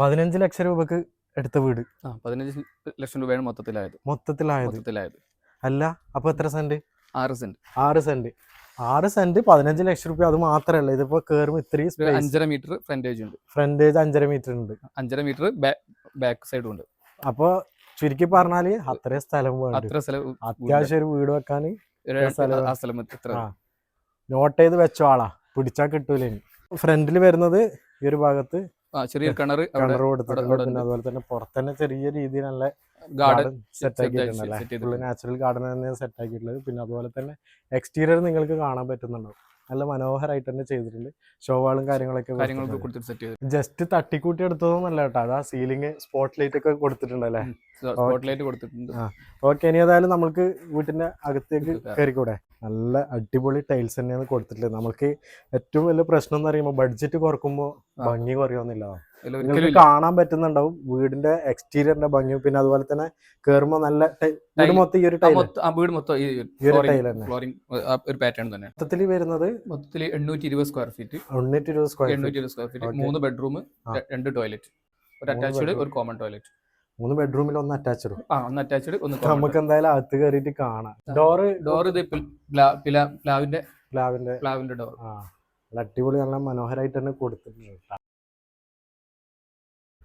പതിനഞ്ച് ലക്ഷം രൂപക്ക് എടുത്ത വീട്. ആ പതിനഞ്ച് ലക്ഷം രൂപയാണ് മൊത്തത്തിലായത്. മൊത്തത്തിലായത്. മൊത്തത്തിലായത്. അല്ല അപ്പൊ എത്ര സെന്റ്? ആറ് സെന്റ്. ആറ് സെന്റ്. ആറ് സെന്റ് പതിനഞ്ച് ലക്ഷം രൂപ അത് മാത്രല്ല ഇതിപ്പോ കേറുമ്പോ ഇത്രയും അഞ്ചര മീറ്റർ ഫ്രണ്ടേജ് ഉണ്ട്. ഫ്രണ്ടേജ് അഞ്ചര മീറ്റർ ഉണ്ട്. അഞ്ചര മീറ്റർ ബാക്ക് സൈഡും ഉണ്ട്. അപ്പൊ ചുരുക്കി പറഞ്ഞാൽ അത്രയും സ്ഥലം അത്ര സ്ഥലം അത്യാവശ്യം ഒരു വീട് വെക്കാൻ നോട്ട് ചെയ്ത് വെച്ചോ ആളാ. പിടിച്ചാ കിട്ടൂലി ഫ്രണ്ടിൽ ഫ്രണ്ടിൽ വരുന്നത് ഈ ഒരു ഭാഗത്ത് ആ ചെറിയൊരു കിണർ അവിടെ കിണർ കൊടുത്തിട്ടുണ്ട് പിന്നെ അതുപോലെ തന്നെ പുറത്തന്നെ ചെറിയ രീതിയിലുള്ള ഗാർഡൻ സെറ്റ് ആക്കിയിട്ടുണ്ടല്ലേ ഫുള്ള് നാച്ചുറൽ ഗാർഡൻ തന്നെയാണ് സെറ്റ് ആക്കിയിട്ടുള്ളത്. പിന്നെ അതുപോലെ തന്നെ എക്സ്റ്റീരിയർ നിങ്ങൾക്ക് കാണാൻ പറ്റുന്നുണ്ടാവും നല്ല മനോഹരമായിട്ട് തന്നെ ചെയ്തിട്ടുണ്ട്. ഷോവാളും കാര്യങ്ങളൊക്കെ ജസ്റ്റ് തട്ടിക്കൂട്ടി എടുത്തതൊന്നല്ല കേട്ടോ. അതാ സീലിംഗ് സ്പോട്ട് ലൈറ്റ് ഒക്കെ കൊടുത്തിട്ടുണ്ടല്ലേ സ്പോട്ട് ലൈറ്റ് കൊടുത്തിട്ടുണ്ട്. ഓക്കെ ഇനി ഏതായാലും നമുക്ക് വീട്ടിന്റെ അകത്തേക്ക് കയറാം. കയറിക്കൂടെ നല്ല അടിപൊളി ടൈൽസ് തന്നെയാണ് കൊടുത്തിട്ടുള്ളത്. നമ്മൾക്ക് ഏറ്റവും വലിയ പ്രശ്നം എന്ന് പറയുമ്പോൾ ബഡ്ജറ്റ് കുറക്കുമ്പോൾ. ഭംഗി കുറയൊന്നുമില്ല അതിൽ നിങ്ങൾക്ക് കാണാൻ പറ്റുന്നുണ്ടാവും. വീടിന്റെ എക്സ്റ്റീരിയറിന്റെ ഭംഗി പിന്നെ അതുപോലെ തന്നെ കേറുമ്പോ നല്ല വീട് മൊത്തം ഈ ഒരു ടൈൽ മൊത്തം- ആ വീട് മൊത്തം ഈ ഈ ഒരു ടൈൽ തന്നെ. ഫ്ലോറിംഗ് ഒരു പാറ്റേൺ തന്നെ. മൊത്തത്തിൽ വരുന്നത് മൊത്തത്തിൽ എണ്ണൂറ്റി ഇരുപത് സ്ക്വയർ ഫീറ്റ് എണ്ണൂറ്റി ഇരുപത് സ്ക്വയർ എണ്ണൂറ്റി ഇരുപത് സ്ക്വയർ ഫീറ്റ്. മൂന്ന് ബെഡ്റൂം. രണ്ട് ടോയ്ലറ്റ് ഒരു അറ്റാച്ച്ഡ് ഒരു കോമൺ ടോയ്ലറ്റ് മൂന്ന് ബെഡ്റൂമിൽ ഒന്ന് അറ്റാച്ച്ഡ് ആ ഒന്ന് അറ്റാച്ച്ഡ് ഒന്ന് നമുക്ക് എന്തായാലും അകത്ത് കയറിയിട്ട് കാണാം. ഡോർ ഡോർ ഇത് പ്ലാവിന്റെ പ്ലാവിന്റെ. പ്ലാവിന്റെ ഡോർ ആ അടിപൊളി നല്ല മനോഹരമായിട്ട് തന്നെ കൊടുത്തിട്ടുണ്ട്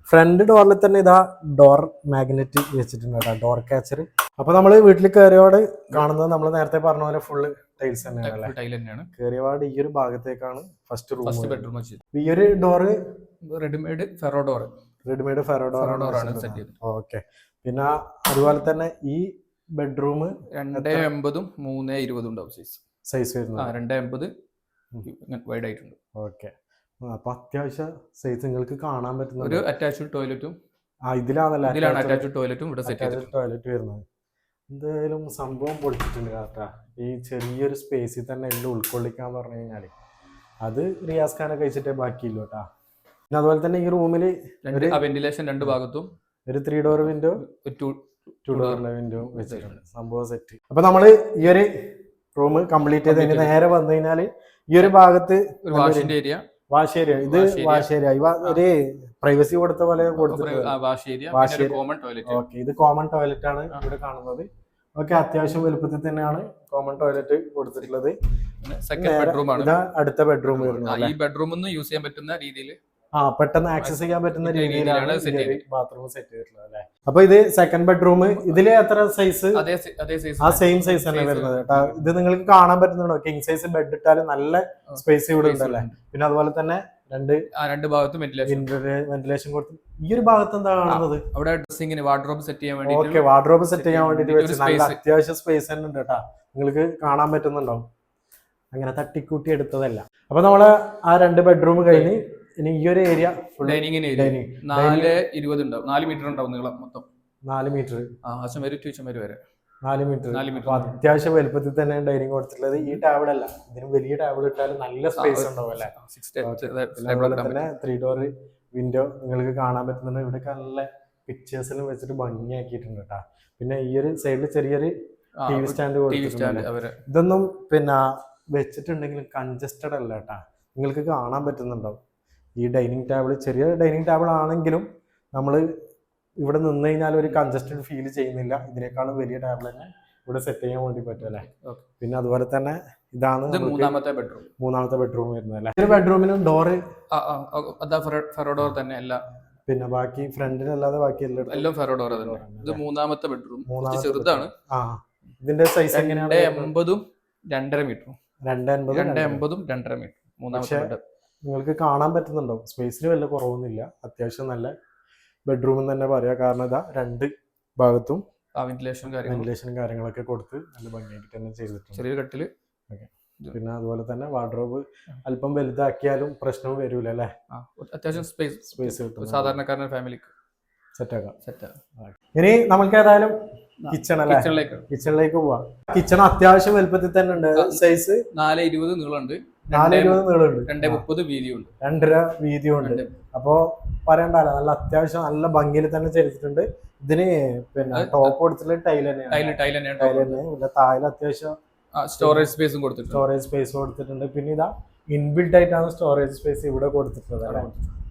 ഫ്രണ്ട് ഡോറിൽ തന്നെ ഇതാ ഡോർ മാഗ്നറ്റ് വെച്ചിട്ടുണ്ട് കേട്ടോ ഡോർ കാച്ചർ അപ്പൊ നമ്മൾ വീട്ടിൽ കയറിയോട് കാണുന്നത് നമ്മൾ നേരത്തെ പറഞ്ഞ പോലെ ഫുള്ള് ടൈൽസ് തന്നെയാണ് കയറിയപാട് ഈ ഒരു ഭാഗത്തേക്കാണ് ഫസ്റ്റ് റൂം ഫസ്റ്റ് ബെഡ്റൂം ഈ ഒരു door readymade ferro door readymade ferro ferro ആണ് ഡോർ സെറ്റ് ചെയ്തത് ഓക്കെ പിന്നെ അതുപോലെ തന്നെ ഈ ബെഡ്റൂം രണ്ട് എൺപതും മൂന്ന് ഇരുപതും ഉണ്ടാവും സൈസ് സൈസ് വരുന്നത്. രണ്ട് എൺപത് വൈഡ് ആയിട്ടുണ്ട്. ഓക്കെ അപ്പൊ അത്യാവശ്യം സൈസ് നിങ്ങൾക്ക് കാണാൻ പറ്റുന്ന ഒരു അറ്റാച്ച്ഡ് ടോയ്ലറ്റും ആ ഇതിലാണല്ലോ ഇതിലാണ് അറ്റാച്ച്ഡ് ടോയ്ലറ്റും ഇവിടെ സെറ്റ് ചെയ്തിട്ടുണ്ട് ടോയ്ലറ്റ് വരുന്നത്. എന്തായാലും സംഭവം പൊളിച്ചിട്ടുണ്ട് കേട്ടാ ഈ ചെറിയൊരു സ്പേസിൽ തന്നെ എല്ലാം ഉൾക്കൊള്ളിക്കാൻ പറഞ്ഞു കഴിഞ്ഞാൽ. അത് റിയാസ് ഖാനെ കഴിച്ചിട്ടേ ബാക്കിയില്ല കേട്ടാ. പിന്നെ അതുപോലെ തന്നെ ഈ റൂമിൽ രണ്ട് വെന്റിലേഷൻ രണ്ട് ഭാഗത്തും ഒരു three door window two door window വെച്ചിട്ടുണ്ട്. സംഭവം സെറ്റ് അപ്പൊ നമ്മൾ ഈ ഒരു റൂം കംപ്ലീറ്റ് ചെയ്ത് കഴിഞ്ഞ് നേരെ വന്നു കഴിഞ്ഞാൽ ഈ ഒരു ഭാഗത്ത് ഏരിയ വാഷ് ഏരിയ ഇത്. വാഷ് ഏരിയ ഇവ ഒരു പ്രൈവസി കൊടുത്ത പോലെ കൊടുത്തിട്ടുണ്ട്. ഓക്കെ ഇത് കോമൺ ടോയ്ലറ്റ് ആണ്. ഇവിടെ കാണുന്നത്. ഓക്കെ അത്യാവശ്യം വലുപ്പത്തിൽ തന്നെയാണ് കോമൺ ടോയ്ലറ്റ് കൊടുത്തിട്ടുള്ളത്. സെക്കൻഡ് ബെഡ്റൂം ആണ്. ഇതാ അടുത്ത ബെഡ്റൂം വരുന്നത് ഈ ബെഡ്റൂമിൽ നിന്ന് യൂസ് ചെയ്യാൻ പറ്റുന്ന രീതിയിൽ ആ പെട്ടെന്ന് ആക്സസ് ചെയ്യാൻ പറ്റുന്ന രീതിയിലാണ്. ബാത്റൂം സെറ്റ് ചെയ്തിട്ടുള്ളത് അല്ലെ? അപ്പൊ ഇത് സെക്കൻഡ് ബെഡ്റൂം ഇതിലെ എത്ര സൈസ് ആ സെയിം സൈസ് തന്നെ വരുന്നത് കേട്ടോ. ഇത് നിങ്ങൾക്ക് കാണാൻ പറ്റുന്നുണ്ടോ? കിങ് സൈസ് ബെഡ് ഇട്ടാൽ നല്ല സ്പേസ് ഇവിടെ ഉണ്ടല്ലേ? പിന്നെ അതുപോലെ തന്നെ രണ്ട് രണ്ട് ഭാഗത്തും വെന്റിലേഷൻ കൊടുത്ത് ഈ ഒരു ഭാഗത്ത് എന്താ കാണുന്നത്? അവിടെ ഡ്രസ്സിങ്ങിന് വാർഡ്രോബ് സെറ്റ് ചെയ്യാൻ ഓക്കെ വേണ്ടിയിട്ട് വാർഡ്രോബ് സെറ്റ് ചെയ്യാൻ വേണ്ടി വേണ്ടിട്ട് വെച്ച് നല്ല. അത്യാവശ്യം സ്പേസ് തന്നെ ഉണ്ട് കേട്ടാ. നിങ്ങൾക്ക് കാണാൻ പറ്റുന്നുണ്ടോ? അങ്ങനെ തട്ടിക്കൂട്ടി എടുത്തതല്ല. അപ്പൊ നമ്മൾ ആ രണ്ട് ബെഡ്റൂം കഴിഞ്ഞ് ഇനി ഈ ഒരു ഏരിയ ഫുൾ ഡൈനിങ് നാല് ഇരുപത് ഉണ്ടാവും. നാല് മീറ്റർ ഉണ്ടാവും നീളം മൊത്തം. നാല് മീറ്റർ ആ വരെ വരെ വരെ. നാല് മീറ്റർ നാല് മീറ്റർ അത്യാവശ്യം വലുപ്പത്തിൽ തന്നെ ഡൈനിങ് കൊടുത്തിട്ടുള്ളത് ഈ ടേബിൾ അല്ല. ഇതിന് വലിയ ടാബിൾ ഇട്ടാലും നല്ല സ്പേസ് ഉണ്ടാവും അല്ലേ? സിക്സ് പിന്നെ അതുപോലെ തന്നെ ത്രീ ഡോർ വിൻഡോ നിങ്ങൾക്ക് കാണാൻ പറ്റുന്നുണ്ട്. ഇവിടെ നല്ല പിക്ചേഴ്സിലും വെച്ചിട്ട് ഭംഗിയാക്കിയിട്ടുണ്ട് കേട്ടാ പിന്നെ ഈ ഒരു സൈഡിൽ ചെറിയൊരു ടി വി സ്റ്റാൻഡ് കൊടുത്തിട്ടുണ്ട് ഇതൊന്നും പിന്നെ വെച്ചിട്ടുണ്ടെങ്കിലും കൺജസ്റ്റഡ് അല്ല കേട്ടാ നിങ്ങൾക്ക് കാണാൻ പറ്റുന്നുണ്ടാവും. ഈ ഡൈനിങ് ടേബിൾ ചെറിയ ഡൈനിങ് ടേബിൾ ആണെങ്കിലും നമ്മൾ ഇവിടെ നിന്ന് കഴിഞ്ഞാൽ ഒരു കൺജസ്റ്റഡ് ഫീൽ ചെയ്യുന്നില്ല. ഇതിനേക്കാളും വലിയ ടേബിൾ തന്നെ ഇവിടെ സെറ്റ് ചെയ്യാൻ വേണ്ടി പറ്റും അല്ലേ. പിന്നെ അതുപോലെ തന്നെ ഇതാണ് മൂന്നാമത്തെ ബെഡ്റൂം മൂന്നാമത്തെ ബെഡ്റൂം വരുന്നത് അല്ലേ? ഒരു ബെഡ്റൂമിനും ഡോറ് ഫെറോഡോർ തന്നെ അല്ല പിന്നെ ബാക്കി ഫ്രണ്ടിനല്ലാതെ ബാക്കി എല്ലാം ഫെറോഡോർ തന്നെ. ഇത് മൂന്നാമത്തെ ബെഡ്റൂം ചെറുതാണ്. ആ ഇതിന്റെ സൈസ് എങ്ങനെയാണ്? എൺപതും രണ്ടര മീറ്ററും രണ്ട് എൺപതും രണ്ടര മീറ്റർ മൂന്നാമത്തെ ബെഡ് നിങ്ങൾക്ക് കാണാൻ പറ്റുന്നുണ്ടോ? സ്പേസിന് വല്ല കുറവൊന്നുമില്ല. അത്യാവശ്യം നല്ല ബെഡ്റൂം തന്നെ പറയാം. കാരണം ഇതാ രണ്ട് ഭാഗത്തും വെന്റിലേഷൻ വെന്റിലേഷനും കാര്യങ്ങളൊക്കെ കൊടുത്ത് നല്ല ഭംഗിയായിട്ട് തന്നെ ചെയ്തിട്ടുണ്ട്. ചെറിയ കട്ടിൽ. പിന്നെ അതുപോലെ തന്നെ വാർഡ്രോബ് അല്പം വലുതാക്കിയാലും പ്രശ്നവും വരൂല അല്ലേ? അത്യാവശ്യം സ്പേസ് സ്പേസ് കിട്ടും. സാധാരണക്കാരൻ ഫാമിലിക്ക് സെറ്റ് ആക്കാം. സെറ്റ് ഇനി നമുക്ക് ഏതായാലും കിച്ചൺ അല്ലേ? കിച്ചണിലേക്ക് കിച്ചണിലേക്ക് പോവാം. കിച്ചൺ അത്യാവശ്യം വലുപ്പത്തിൽ തന്നെ ഉണ്ട്. സൈസ് നാല് ഇരുപത് നീളമുണ്ട്. നാല് ഇരുപത് നീളമുണ്ട്. രണ്ടേ മുപ്പത് വീതിയുണ്ട്. രണ്ടര വീതിയുണ്ട്. അപ്പോ പറയണ്ടല്ലോ നല്ല അത്യാവശ്യം നല്ല ഭംഗിയിൽ തന്നെ ചെയ്തിട്ടുണ്ട്. ഇതിന് പിന്നെ ടോപ്പ് കൊടുത്തിട്ടുള്ള ടൈൽ തന്നെയാണ്. ടൈൽ തന്നെയാണ് പിന്നെ താഴെ അത്യാവശ്യം സ്റ്റോറേജ് സ്പേസും കൊടുത്തിട്ടുണ്ട്. സ്റ്റോറേജ് സ്പേസ് കൊടുത്തിട്ടുണ്ട്. പിന്നെ ഇതാ ഇൻബിൽഡ് ആയിട്ടാണ് സ്റ്റോറേജ് സ്പേസ് ഇവിടെ കൊടുത്തിട്ടുള്ളത് അല്ലേ?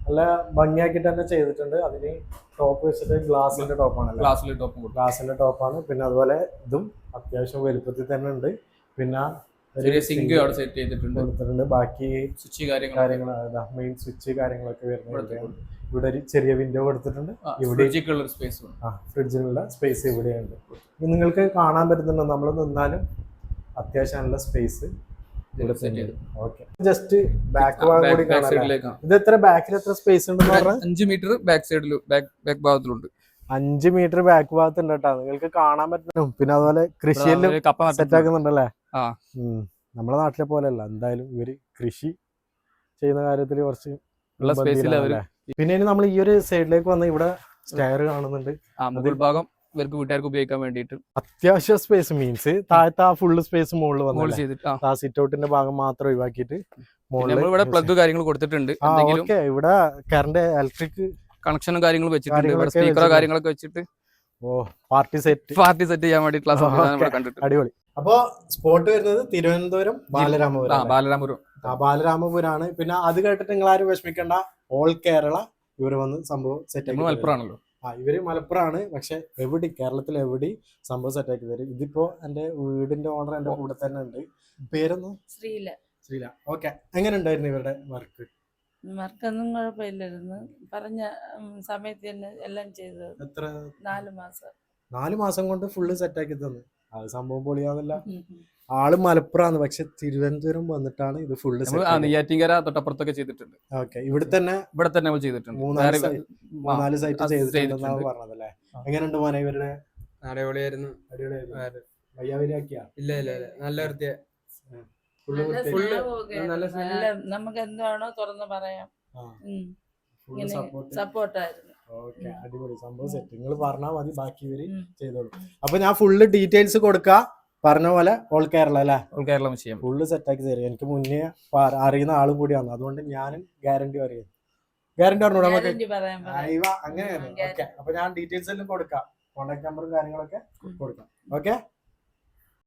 നല്ല ഭംഗിയാക്കി തന്നെ ചെയ്തിട്ടുണ്ട്. അതിന് ടോപ്പ് വെച്ചിട്ട് ഗ്ലാസിന്റെ ടോപ്പാണ് ഗ്ലാസിന്റെ ടോപ്പ് ഗ്ലാസിന്റെ ടോപ്പാണ് പിന്നെ അതുപോലെ ഇതും അത്യാവശ്യം വലുപ്പത്തിൽ തന്നെ ഉണ്ട്. പിന്നെ ചെറിയ സിങ്ക് അവിടെ സെറ്റ് ചെയ്തിട്ടുണ്ട്. കൊടുത്തിട്ടുണ്ട്. ബാക്കി സ്വിച്ച് കാര്യങ്ങൾ മെയിൻ സ്വിച്ച് കാര്യങ്ങളൊക്കെ വരുന്നത് ഇവിടെ ഒരു ചെറിയ വിൻഡോ കൊടുത്തിട്ടുണ്ട്. ഇവിടെ സ്പേസ് ആ ഫ്രിഡ്ജിനുള്ള സ്പേസ് ഇവിടെയുണ്ട്. നിങ്ങൾക്ക് കാണാൻ പറ്റുന്നുണ്ട്? നമ്മൾ നിന്നാലും അത്യാവശ്യം നല്ല സ്പേസ് ജസ്റ്റ് ബാക്ക് കൂടി ഇത് എത്ര ബാക്കിൽ എത്ര സ്പേസ് ഉണ്ട് പറഞ്ഞാൽ അഞ്ച് മീറ്റർ ബാക്ക് സൈഡിൽ ബാക്ക് ബാക്ക് ഭാഗത്തിലുണ്ട്. അഞ്ച് മീറ്റർ ബാക്ക് ഭാഗത്ത് ഉണ്ട് കേട്ടോ നിങ്ങൾക്ക് കാണാൻ പറ്റും പിന്നെ അതുപോലെ കൃഷിയെല്ലാം സെറ്റ്. ആക്കുന്നുണ്ടല്ലേ. നമ്മളെ നാട്ടിലെ പോലെയല്ല. എന്തായാലും ഇവർ കൃഷി ചെയ്യുന്ന കാര്യത്തിൽ കുറച്ച് പിന്നെ ഇനി നമ്മൾ ഈ ഒരു സൈഡിലേക്ക് വന്ന ഇവിടെ സ്റ്റയർ കാണുന്നുണ്ട്. ഭാഗം ഇവർക്ക് വീട്ടുകാർക്ക് ഉപയോഗിക്കാൻ വേണ്ടിയിട്ട്. അത്യാവശ്യ സ്പേസ് മീൻസ് താഴത്തെ ആ ഫുള്ള് സ്പേസ് മുകളിൽ വന്നു ചെയ്തിട്ട് ആ. സിറ്റ് ഔട്ടിന്റെ ഭാഗം മാത്രം ഒഴിവാക്കിയിട്ട് ഇവിടെ പ്ലഗ് കാര്യങ്ങൾ കൊടുത്തിട്ടുണ്ട്. ഇവിടെ കറണ്ട് ഇലക്ട്രിക് കണക്ഷനും കാര്യങ്ങളും വെച്ചിട്ടുണ്ട്. ഇവിടെ സ്പീക്കറോ കാര്യങ്ങളൊക്കെ വെച്ചിട്ട് ഓ പാർട്ടി സെറ്റ് പാർട്ടി സെറ്റ് ചെയ്യാൻ വേണ്ടിയിട്ടുള്ള സംവിധാനം ഇവിടെ കണ്ടിട്ടുണ്ട്. അടിപൊളി. അപ്പോ സ്പോട്ട് വരുന്നത് തിരുവനന്തപുരം ബാലരാമപുരം ബാലരാമപുരം. ആ ബാലരാമപുരാണ്. പിന്നെ അത് കേട്ടിട്ട് നിങ്ങൾ ആരും വിഷമിക്കേണ്ട. ഓൾ കേരള ഇവർ വന്ന് സംഭവം സെറ്റ് മലപ്പുറമാണല്ലോ. ആ ഇവർ മലപ്പുറമാണ്. പക്ഷെ എവിടെ കേരളത്തിൽ എവിടെ സംഭവം സെറ്റ് ആക്കി തരും. ഇതിപ്പോ എന്റെ വീടിന്റെ ഓണർ എന്റെ കൂടെ തന്നെ ഉണ്ട്. പേരൊന്നും ശ്രീല. ശ്രീല. ഓക്കെ എങ്ങനെ ഉണ്ടായിരുന്നു ഇവരുടെ വർക്ക് വർക്കൊന്നും കുഴപ്പമില്ലായിരുന്നു. പറഞ്ഞ സമയത്ത് തന്നെ എല്ലാം ചെയ്തത് എത്ര? നാല് മാസം. നാല് മാസം കൊണ്ട് ഫുള്ള് സെറ്റ് ആക്കി തന്നു. അത് സംഭവം പൊളിയാന്നല്ല. ആൾ മലപ്പുറമാണ്. പക്ഷെ തിരുവനന്തപുരം വന്നിട്ടാണ് ഇത് ഫുള്ള് നെയ്യാറ്റിങ്കര തൊട്ടപ്പുറത്തൊക്കെ ചെയ്തിട്ടുണ്ട്. ഓക്കെ ഇവിടെ തന്നെ ഇവിടെ തന്നെ ചെയ്തിട്ടുണ്ട്. മൂന്നാൽ മൂന്നാൽ സൈറ്റ് ചെയ്തിട്ടുണ്ടെന്നാണ് ചെയ്തിട്ടുണ്ട്. പറഞ്ഞതല്ലേ. എങ്ങനെയുണ്ട് മോനെ ഇവരുടെ? അടിപൊളിയായിരുന്നു. അടിപൊളിയായിരുന്നു. വയ്യാവരിയാക്കിയാ ഇല്ല ഇല്ല ഇല്ല. നല്ല വൃത്തിയ. നല്ല നമുക്ക് എന്താണോ തുറന്ന് പറയാം. സപ്പോർട്ടായിരുന്നു അടിപൊളി. സംഭവം സെറ്റ് നിങ്ങൾ പറഞ്ഞാൽ മതി ബാക്കി ഇവർ. ചെയ്തോളൂ. അപ്പൊ ഞാൻ ഫുള്ള് ഡീറ്റെയിൽസ് കൊടുക്ക. പറഞ്ഞ പോലെ ഓൾ കേരള അല്ലേ? ഓൾ കേരള ചെയ്യാം ഫുള്ള് സെറ്റ് ആക്കി തരും. എനിക്ക് മുന്നേ അറിയുന്ന ആളും കൂടിയാണ് അതുകൊണ്ട് ഞാനും ഗ്യാരണ്ടി പറയും ഗ്യാരണ്ടി പറഞ്ഞു നമുക്ക്. ഓക്കെ അപ്പൊ ഞാൻ ഡീറ്റെയിൽസ് എല്ലാം കൊടുക്കാം. കോൺടാക്ട് നമ്പറും കാര്യങ്ങളൊക്കെ കൊടുക്കാം. ഓക്കെ